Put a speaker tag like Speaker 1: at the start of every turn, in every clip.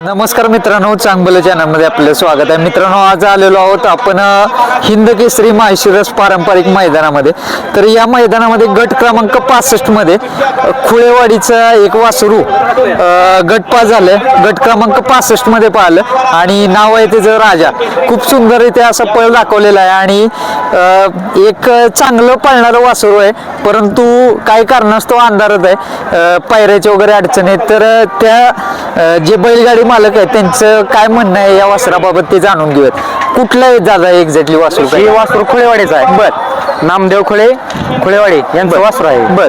Speaker 1: नमस्कार मित्रांनो चांगबल चॅनलमध्ये आपलं स्वागत आहे. मित्रांनो आज आलेलो आहोत आपण हिंद केसरी माहेशिरस पारंपरिक मैदानामध्ये. तर या मैदानामध्ये गट क्रमांक पासष्टमध्ये खुळेवाडीचा एक वासरू गट पास झालं गट क्रमांक पासष्टमध्ये पाहिलं. आणि नाव आहे त्याचं राजा. खूप सुंदररित्या असा पळ दाखवलेला आहे. आणि एक चांगलं पळणारं वासरू आहे. परंतु काही कारणास्तव अंधारच आहे. अ, पायऱ्याच्या वगैरे अडचणी तर त्या जे बैलगाडी मालक आहेत त्यांचं काय म्हणणं आहे या वासराबाबत ते जाणून घेऊयात. कुठलं आहे दादा एक्झॅक्टली वासरू
Speaker 2: ही वासरू खुळेवाडीचं आहे.
Speaker 1: बर.
Speaker 2: नामदेव खुळे खुळेवाडी यांचं वासरू आहे.
Speaker 1: बर.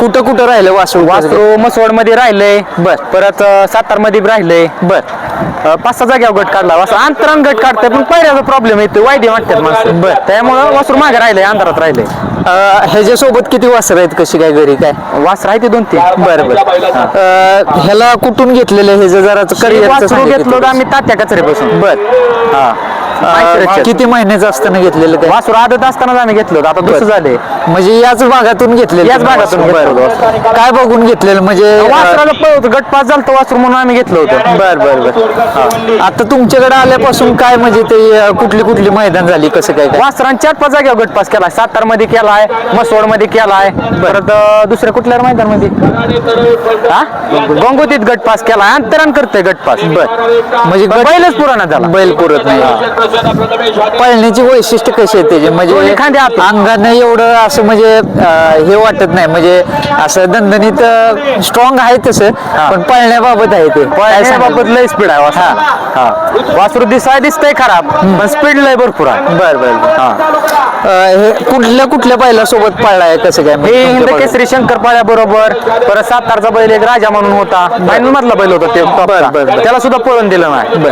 Speaker 1: कुठं कुठं राहिलं वासरू?
Speaker 2: वासरू मसवडमध्ये राहिलंय.
Speaker 1: बर.
Speaker 2: परत सातारमध्ये राहिलंय.
Speaker 1: बर.
Speaker 2: पाच सहा जाग्यावर गट काढला. वासरू अंतरान गट काढतंय पण पहिल्याचा प्रॉब्लेम येतो वायदे वाटतात माणसं.
Speaker 1: बर.
Speaker 2: त्यामुळं वासरू मागे राहिलंय अंधारात राहिलंय.
Speaker 1: ह्याच्यासोबत किती वासर आहेत कशी काय घरी काय?
Speaker 2: वासर आहे ते दोन तीन
Speaker 1: बर. बर ह्याला कुठून घेतलेलं हे जर
Speaker 2: वासरू घेतलं आम्ही तात्या कचरेपासून
Speaker 1: बर.
Speaker 2: हा.
Speaker 1: अ, किती महिन्याचं असताना घेतलेलं काय?
Speaker 2: वासरू आदत असतानाच आम्ही घेतलं होतं. आता दुसरं झाले
Speaker 1: म्हणजे याच भागातून घेतलेलं
Speaker 2: याच भागातून
Speaker 1: बरं. काय बघून घेतलेलं? म्हणजे
Speaker 2: वासराला पळवतो. गट पास झालं वासरू म्हणून आम्ही घेतलं होतं.
Speaker 1: बर बर बर. आता तुमच्याकडे आल्यापासून काय म्हणजे ते अ, कुठली कुठली मैदान झाली? कसं काय काय?
Speaker 2: वासरान चार पाच जागेवर गट पास केलाय. सातारमध्ये केलाय मसवडमध्ये केलाय परत अं, दुसऱ्या कुठल्या मैदानमध्ये गंगोतीत गट पास केलाय. अंतरान करतोय गट पास.
Speaker 1: बर. म्हणजे
Speaker 2: बैलच पुराणा झाला.
Speaker 1: बैल पुरत नाही. पळण्याची वैशिष्ट्य कशी आहे त्याची? म्हणजे. अंगानं एवढं असं म्हणजे हे वाटत नाही. म्हणजे असं दणदणीत स्ट्रॉंग आहे तसं पण पळण्याबाबत आहे ते. काय सांगाल?
Speaker 2: बाबत लय स्पीड आहे. वासरू हा. वासरू दिसाय दिसतंय खराब पण स्पीड लय भरपूर आहे.
Speaker 1: बर बर बर. हे कुठल्या कुठल्या बैलासोबत पळलाय? कसं काय?
Speaker 2: हे हिंद केसरी शंकरपाळ्या बरोबर परत सातारचा बैल एक राजा म्हणून होता. फायनल मधला बैल होता ते. त्याला सुद्धा पळून दिलं नाही.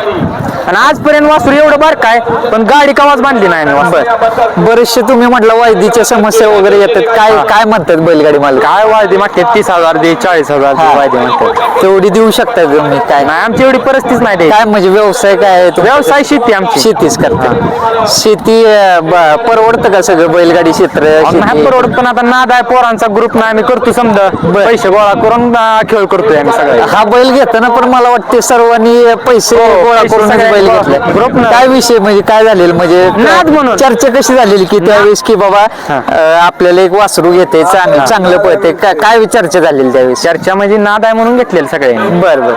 Speaker 2: आणि आजपर्यंत वासरू एवढं बार काय पण गाडी कवाच बांधली नाही आम्ही वासरू.
Speaker 1: बर. बरेचसे तुम्ही म्हटलं वायदीच्या समस्या वगैरे येतात. काय काय म्हणतात बैलगाडी मालक?
Speaker 2: काय वायदे मागते तीस हजार दे चाळीस हजार दे वायदे म्हणतात
Speaker 1: तेवढी देऊ शकता तुम्ही? काय?
Speaker 2: नाही आमची एवढी परिस्थितीच नाही द्यायची.
Speaker 1: काय म्हणजे व्यवसाय काय आहे तुमचा?
Speaker 2: व्यवसाय शेती आमची.
Speaker 1: शेतीच करता. शेती अं, ब- परवडतं का सगळं बैलगाडी क्षेत्र
Speaker 2: नाही
Speaker 1: शेती?
Speaker 2: परवडत पण आता नाद आहे पोरांचा ग्रुप नाही आम्ही करतो समजा. पैसे गोळा करून अं, खेळ करतोय आम्ही सगळे.
Speaker 1: हा बैल घेताना पण मला वाटते सर्वांनी पैसे
Speaker 2: हो,
Speaker 1: गोळा
Speaker 2: पैसे
Speaker 1: करून बैल
Speaker 2: गोळा-
Speaker 1: घेतलाय.
Speaker 2: ग्रुपनं.
Speaker 1: काय विषय म्हणजे काय झालेलं? म्हणजे
Speaker 2: नाद म्हणून.
Speaker 1: चर्चा कशी झालेली की त्यावेळेस की बाबा अं, आपल्याला एक वासरू घेते चांगलं चांगलं पळते. काय काय चर्चा झालेली त्यावेळेस?
Speaker 2: चर्चा म्हणजे नाद आहे म्हणून घेतलेलं सगळ्यांनी.
Speaker 1: बर बर.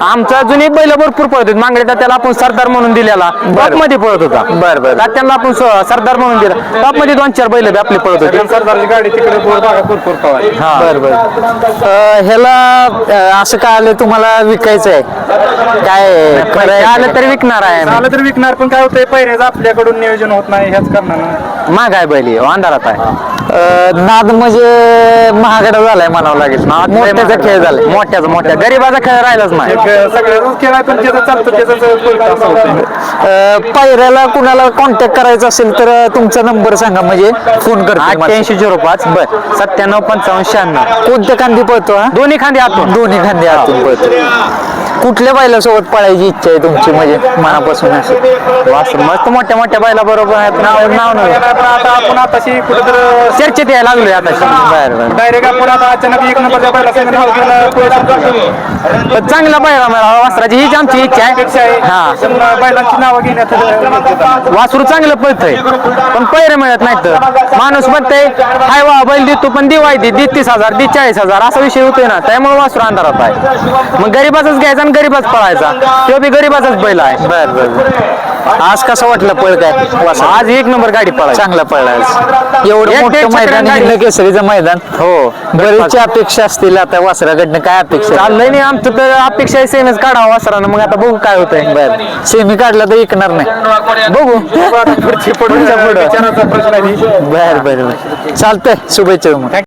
Speaker 2: आमचा जुनी बैल भरपूर पळत होते. मांगडे त्याला आपण सरदार म्हणून दिलेला. मध्ये पळत होता.
Speaker 1: बर, बर.
Speaker 2: त्यांना आपण स- सरदार म्हणून दिला टॉपमध्ये दोन चार बैल बी आपले पळत होते. सरदारची गाडी तिकडे भरपूर
Speaker 1: बर बर. अं, ह्याला अं, असं काय आलं तुम्हाला विकायचं आहे? काय खरं?
Speaker 2: आलं तरी विकणार आहे आम्ही.
Speaker 3: झालं तर विकणार पण काय होतंय पहिल्याच आपल्याकडून नियोजन होत नाही ह्याच कारणानं
Speaker 2: महाग आहे बैल हे, अंधारात आहे.
Speaker 1: नाद म्हणजे महागडा झालाय म्हणावं लागेल. मोठ्याचा खेळ झालाय.
Speaker 2: मोठ्याचा मोठ्या. गरीबाचा खेळ राहिलाच नाही.
Speaker 3: एक सगळ्याच खेळ आहे पण ज्याचं चालतं त्याच असं होतंय.
Speaker 1: अं, पायऱ्याला कुणाला कॉन्टॅक्ट करायचा असेल तर तुमचा नंबर सांगा. म्हणजे फोन करते.
Speaker 2: अठ्ठ्याऐंशी झिरो पाच बर. सत्त्याण्णव पंचावन्न शहाण्णव.
Speaker 1: कोणत्या खांदी पळतो हा?
Speaker 2: दोन्ही खांदे आतून.
Speaker 1: दोन्ही खांदी आतून पळतो. कुठल्या बैलासोबत पळायची इच्छा आहे तुमची? म्हणजे मनापासून अशी.
Speaker 2: वासरू मस्त मोठ्या मोठ्या बैला बरोबर आहेत. नाव नाव नाही.
Speaker 3: पण आता आपण आताशी कुठेतरी
Speaker 2: चर्चेत यायला लागलोय आता
Speaker 1: बर बर
Speaker 3: डायरेक्ट आपण आता अचानक एक नंबरच्या.
Speaker 2: पण चांगला बैला मिळावा वासराची हीच आमची इच्छा आहे. हा.
Speaker 3: बैलांची नावं घेण्यात
Speaker 2: वासरू चांगलं पळतंय. पण पैरे मिळत नाहीत माणूस म्हणतंय हाय वा बैल देतो पण दिवाय दे दे तीस हजार दे चाळीस हजार. असा विषय होतोय ना. त्यामुळे वासरू अंधारात आहे. मग गरीबाचाच घ्यायचा आणि गरीबाच पळायचा. तो बी गरीबाचाच बैल आहे.
Speaker 1: बर बर. आज कसं वाटलं पळ काय?
Speaker 2: आज एक नंबर गाडी पळायची
Speaker 1: चांगला पळला एवढं मोठं मैदान केसरीचं मैदान.
Speaker 2: हो.
Speaker 1: बरीचशी अपेक्षा असतील आता वासराकडनं. काय अपेक्षा?
Speaker 2: चाललंय नाही आमचं तर अपेक्षा आहे सेमच काढावं वासरानं. मग आता बघू काय होतंय.
Speaker 1: बर. सेमी काढला तर ऐकणार नाही.
Speaker 2: बघू.
Speaker 3: पुढची पुढे.
Speaker 2: पुढच्या पुढं.
Speaker 1: बर बर. चालतंय. शुभेच्छा तुम्हाला.